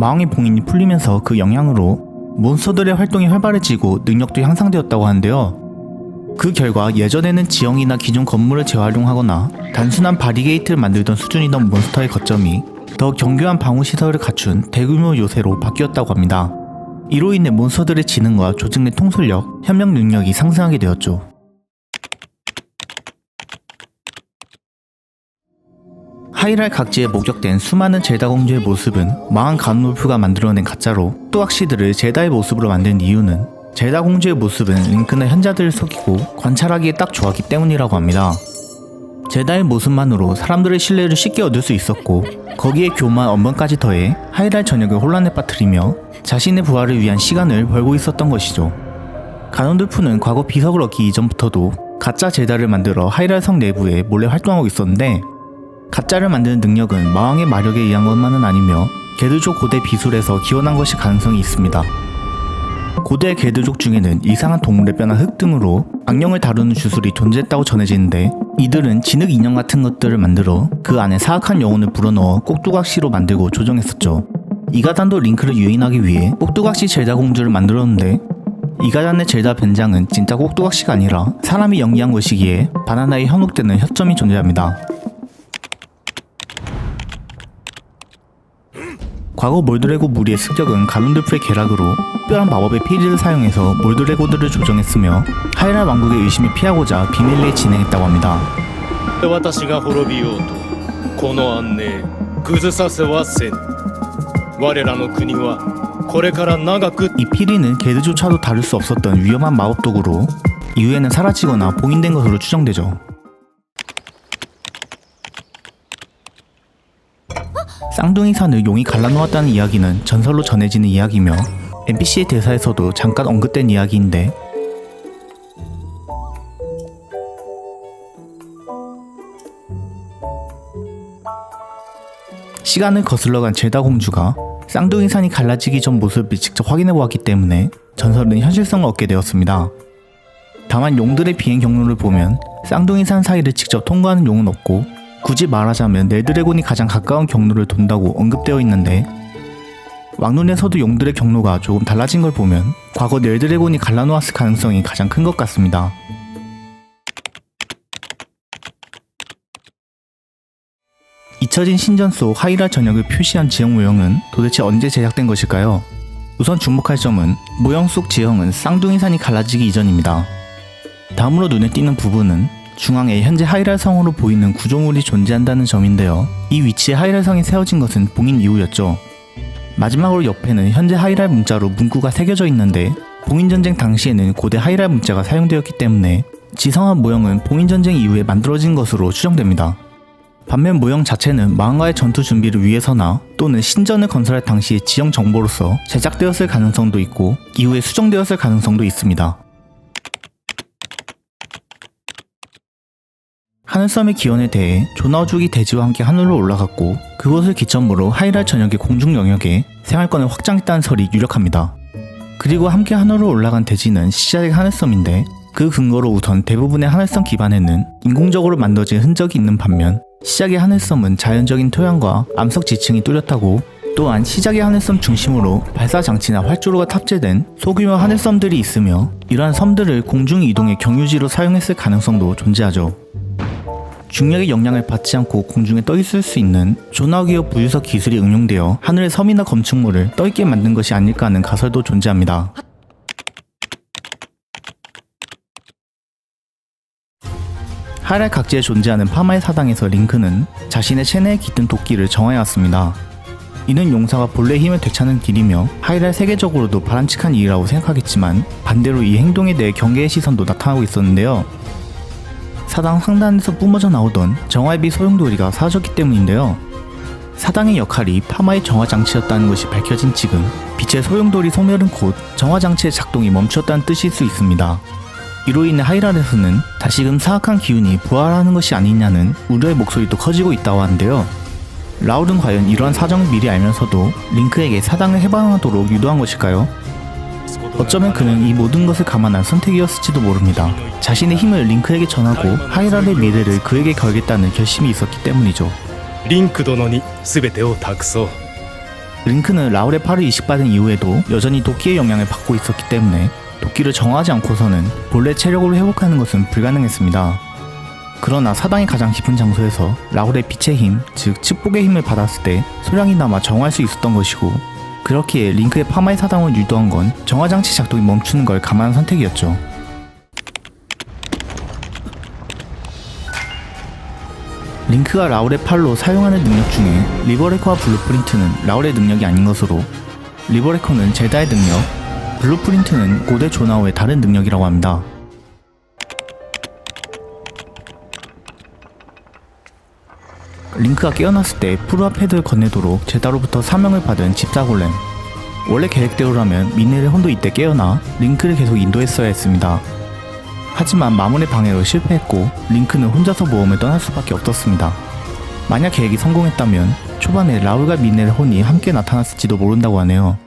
마왕의 봉인이 풀리면서 그 영향으로 몬스터들의 활동이 활발해지고 능력도 향상되었다고 하는데요. 그 결과 예전에는 지형이나 기존 건물을 재활용하거나 단순한 바리게이트를 만들던 수준이던 몬스터의 거점이 더 견고한 방어 시설을 갖춘 대규모 요새로 바뀌었다고 합니다. 이로 인해 몬스터들의 지능과 조직 내 통솔력, 협력 능력이 상승하게 되었죠. 하이랄 각지에 목격된 수많은 젤다 공주의 모습은 망한 가누울프가 만들어낸 가짜로 또악시들을 젤다의 모습으로 만든 이유는 젤다 공주의 모습은 링크나 현자들을 속이고 관찰하기에 딱 좋았기 때문이라고 합니다. 제다의 모습만으로 사람들의 신뢰를 쉽게 얻을 수 있었고 거기에 교만 언변까지 더해 하이랄 전역을 혼란에 빠뜨리며 자신의 부활을 위한 시간을 벌고 있었던 것이죠. 가논돌프는 과거 비석을 얻기 이전부터도 가짜 제다를 만들어 하이랄 성 내부에 몰래 활동하고 있었는데 가짜를 만드는 능력은 마왕의 마력에 의한 것만은 아니며 게드족 고대 비술에서 기원한 것이 가능성이 있습니다. 고대 게드족 중에는 이상한 동물의 뼈나 흙 등으로 악령을 다루는 주술이 존재했다고 전해지는데 이들은 진흙 인형 같은 것들을 만들어 그 안에 사악한 영혼을 불어넣어 꼭두각시로 만들고 조정했었죠. 이가단도 링크를 유인하기 위해 꼭두각시 젤다 공주를 만들었는데 이가단의 젤다 변장은 진짜 꼭두각시가 아니라 사람이 연기한 것이기에 바나나에 현혹되는 허점이 존재합니다. 과거 몰드레고 무리의 습격은 가룬드프의 계략으로 특별한 마법의 피리를 사용해서 몰드레고들을 조정했으며 하이랄 왕국의 의심을 피하고자 비밀리에 진행했다고 합니다. 私が滅びようとこの安寧崩させはせぬ我らの国はこれから長く 이 피리는 게드조차도 다룰 수 없었던 위험한 마법 도구로 이후에는 사라지거나 봉인된 것으로 추정되죠. 쌍둥이 산을 용이 갈라놓았다는 이야기는 전설로 전해지는 이야기며 NPC의 대사에서도 잠깐 언급된 이야기인데 시간을 거슬러간 제다 공주가 쌍둥이 산이 갈라지기 전 모습을 직접 확인해 보았기 때문에 전설은 현실성을 얻게 되었습니다. 다만 용들의 비행 경로를 보면 쌍둥이 산 사이를 직접 통과하는 용은 없고 굳이 말하자면 네드래곤이 가장 가까운 경로를 돈다고 언급되어 있는데 왕눈에서도 용들의 경로가 조금 달라진 걸 보면 과거 네드래곤이 갈라놓았을 가능성이 가장 큰 것 같습니다. 잊혀진 신전 속 하이라 전역을 표시한 지형 모형은 도대체 언제 제작된 것일까요? 우선 주목할 점은 모형 속 지형은 쌍둥이 산이 갈라지기 이전입니다. 다음으로 눈에 띄는 부분은 중앙에 현재 하이랄 성으로 보이는 구조물이 존재한다는 점인데요. 이 위치에 하이랄 성이 세워진 것은 봉인 이후였죠. 마지막으로 옆에는 현재 하이랄 문자로 문구가 새겨져 있는데 봉인전쟁 당시에는 고대 하이랄 문자가 사용되었기 때문에 지성한 모형은 봉인전쟁 이후에 만들어진 것으로 추정됩니다. 반면 모형 자체는 마왕과의 전투 준비를 위해서나 또는 신전을 건설할 당시의 지형 정보로서 제작되었을 가능성도 있고 이후에 수정되었을 가능성도 있습니다. 하늘섬의 기원에 대해 조나우족이 대지와 함께 하늘로 올라갔고 그곳을 기점으로 하이랄 전역의 공중 영역에 생활권을 확장했다는 설이 유력합니다. 그리고 함께 하늘로 올라간 대지는 시작의 하늘섬인데 그 근거로 우선 대부분의 하늘섬 기반에는 인공적으로 만들어진 흔적이 있는 반면 시작의 하늘섬은 자연적인 토양과 암석 지층이 뚜렷하고 또한 시작의 하늘섬 중심으로 발사 장치나 활주로가 탑재된 소규모 하늘섬들이 있으며 이러한 섬들을 공중 이동의 경유지로 사용했을 가능성도 존재하죠. 중력의 영향을 받지 않고 공중에 떠 있을 수 있는 조나기어 부유석 기술이 응용되어 하늘의 섬이나 건축물을 떠 있게 만든 것이 아닐까 하는 가설도 존재합니다. 하랄 각지에 존재하는 파마의 사당에서 링크는 자신의 체내에 깃든 도끼를 정하여왔습니다. 이는 용사가 본래 힘을 되찾는 길이며 하이랄 세계적으로도 바람직한 일이라고 생각하겠지만 반대로 이 행동에 대해 경계의 시선도 나타나고 있었는데요. 사당 상단에서 뿜어져 나오던 정화비 소용돌이가 사라졌기 때문인데요. 사당의 역할이 파마의 정화 장치였다는 것이 밝혀진 지금 빛의 소용돌이 소멸은 곧 정화 장치의 작동이 멈추었다는 뜻일 수 있습니다. 이로 인해 하이랄에서는 다시금 사악한 기운이 부활하는 것이 아니냐는 우려의 목소리도 커지고 있다고 하는데요. 라울은 과연 이러한 사정을 미리 알면서도 링크에게 사당을 해방하도록 유도한 것일까요? 어쩌면 그는 이 모든 것을 감안한 선택이었을지도 모릅니다. 자신의 힘을 링크에게 전하고 하이랄의 미래를 그에게 걸겠다는 결심이 있었기 때문이죠. リンク殿に全てを託そう 링크는 라울의 팔을 이식받은 이후에도 여전히 도끼의 영향을 받고 있었기 때문에 도끼를 정하지 않고서는 본래 체력을 회복하는 것은 불가능했습니다. 그러나 사당이 가장 깊은 장소에서 라울의 빛의 힘, 즉 측복의 힘을 받았을 때 소량이나마 정화할 수 있었던 것이고 그렇기에 링크의 파마의 사당을 유도한 건 정화장치 작동이 멈추는 걸 감안한 선택이었죠. 링크가 라울의 팔로 사용하는 능력 중에 리버레커와 블루프린트는 라울의 능력이 아닌 것으로 리버레커는 제다의 능력, 블루프린트는 고대 조나오의 다른 능력이라고 합니다. 링크가 깨어났을 때 프루아 패드를 건네도록 제다로부터 사명을 받은 집사골렘 원래 계획대로라면 미네의 혼도 이때 깨어나 링크를 계속 인도했어야 했습니다. 하지만 마문의 방해로 실패했고 링크는 혼자서 모험을 떠날 수밖에 없었습니다. 만약 계획이 성공했다면 초반에 라울과 미넬 혼이 함께 나타났을지도 모른다고 하네요.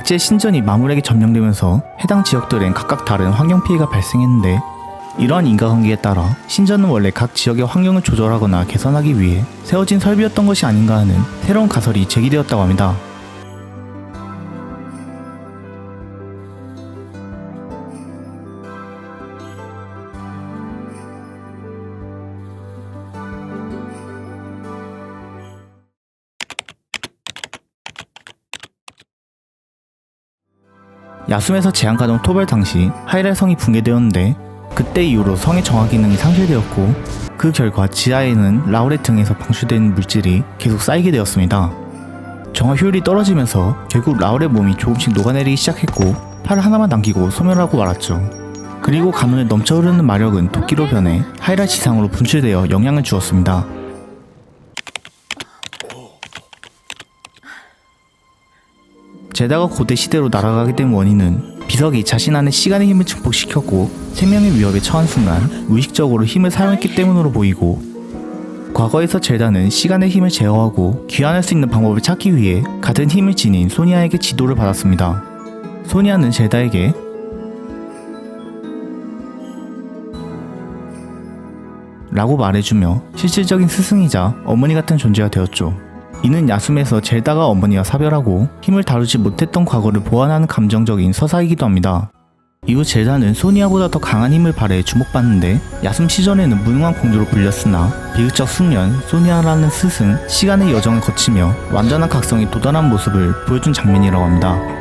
각지의 신전이 마물에게 점령되면서 해당 지역들엔 각각 다른 환경 피해가 발생했는데 이러한 인과관계에 따라 신전은 원래 각 지역의 환경을 조절하거나 개선하기 위해 세워진 설비였던 것이 아닌가 하는 새로운 가설이 제기되었다고 합니다. 야숨에서 제한가동 토벌 당시 하이랄 성이 붕괴되었는데 그때 이후로 성의 정화 기능이 상실되었고 그 결과 지하에는 라울의 등에서 방출된 물질이 계속 쌓이게 되었습니다. 정화 효율이 떨어지면서 결국 라울의 몸이 조금씩 녹아내리기 시작했고 팔 하나만 남기고 소멸하고 말았죠. 그리고 가문에 넘쳐 흐르는 마력은 도끼로 변해 하이랄 지상으로 분출되어 영향을 주었습니다. 제다가 고대 시대로 날아가게 된 원인은 비석이 자신 안에 시간의 힘을 증폭시켰고 생명의 위협에 처한 순간 무의식적으로 힘을 사용했기 때문으로 보이고 과거에서 제다는 시간의 힘을 제어하고 귀환할 수 있는 방법을 찾기 위해 같은 힘을 지닌 소니아에게 지도를 받았습니다. 소니아는 제다에게 라고 말해주며 실질적인 스승이자 어머니 같은 존재가 되었죠. 이는 야숨에서 젤다가 어머니와 사별하고 힘을 다루지 못했던 과거를 보완하는 감정적인 서사이기도 합니다. 이후 젤다는 소니아보다 더 강한 힘을 발해 주목받는데 야숨 시절에는 무능한 공주로 불렸으나 비극적 숙련 소니아라는 스승 시간의 여정을 거치며 완전한 각성에 도달한 모습을 보여준 장면이라고 합니다.